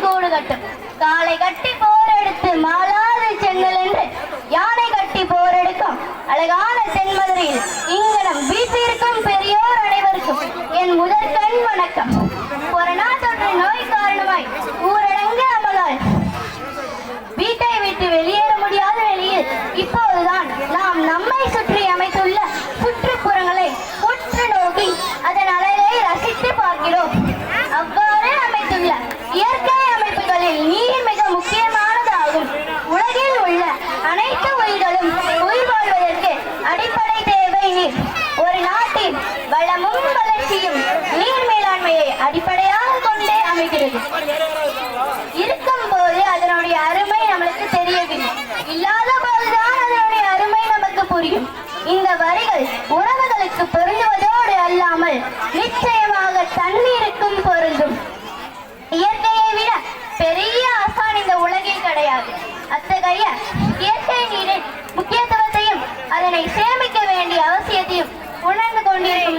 மட்டும் காலை கட்டி போர் எடுத்து மாலாது சென்னல் என்று யானை கட்டி போர் எடுக்கும். அழகான தென்மதுரையில் இங்கனம் வீட்டிற்கும் பெரியோர் அனைவருக்கும். வளமும் வளர்ச்சியும் நீர் மேலாண்மையை அடிப்படையாக கொண்டே அமைகிறது. இருக்கும் போது அதனுடைய அருமை நம்மளுக்கு தெரியவில்லை. இல்லாத போதுதான் அதனுடைய அருமை நமக்கு புரியும். இந்த வரிகள் உறவுகளுக்கு பொருந்துவதோடு அல்லாமல் நிச்சயமாக தண்ணீருக்கும் பொருந்தும். இயற்கையை விட பெரிய ஆசான் இந்த உலகில் கிடையாது. அத்தகைய இயற்கை நீரின் முக்கியத்துவத்தையும் அதனை சேம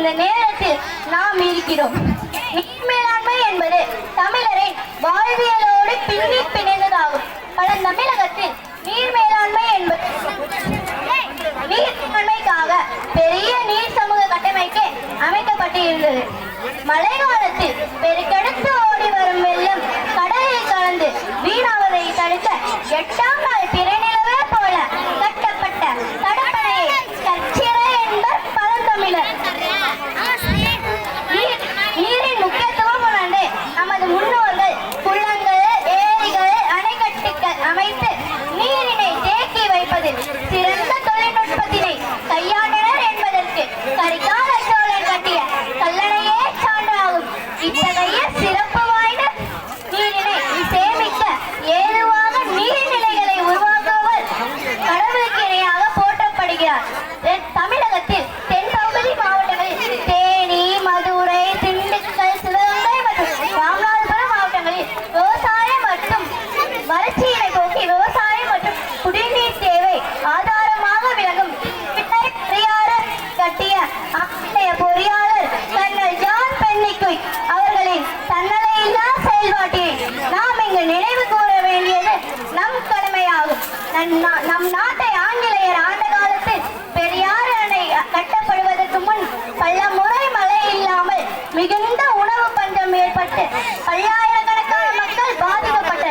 இந்த நேரத்தில் நாம் இருக்கிறோம். நீர் மேலாண்மை என்பது தமிழரின் வாழ்வியலோடு பின்னி பிணைந்ததாகும். பல தமிழகத்தில் நீர் மேலாண்மை என்பது நீர் மேலாண்மைக்காக பெரிய நீர் சமூக கட்டமைப்பு அமைக்கப்பட்டிருந்தது. மழை காலத்தில் பெருக்கெடுத்து ஓடி வரும் வெள்ளம் கடலில் கலந்து நினைவு கூற வேண்டியது நம் கடமையாகும். நம் நா- நம்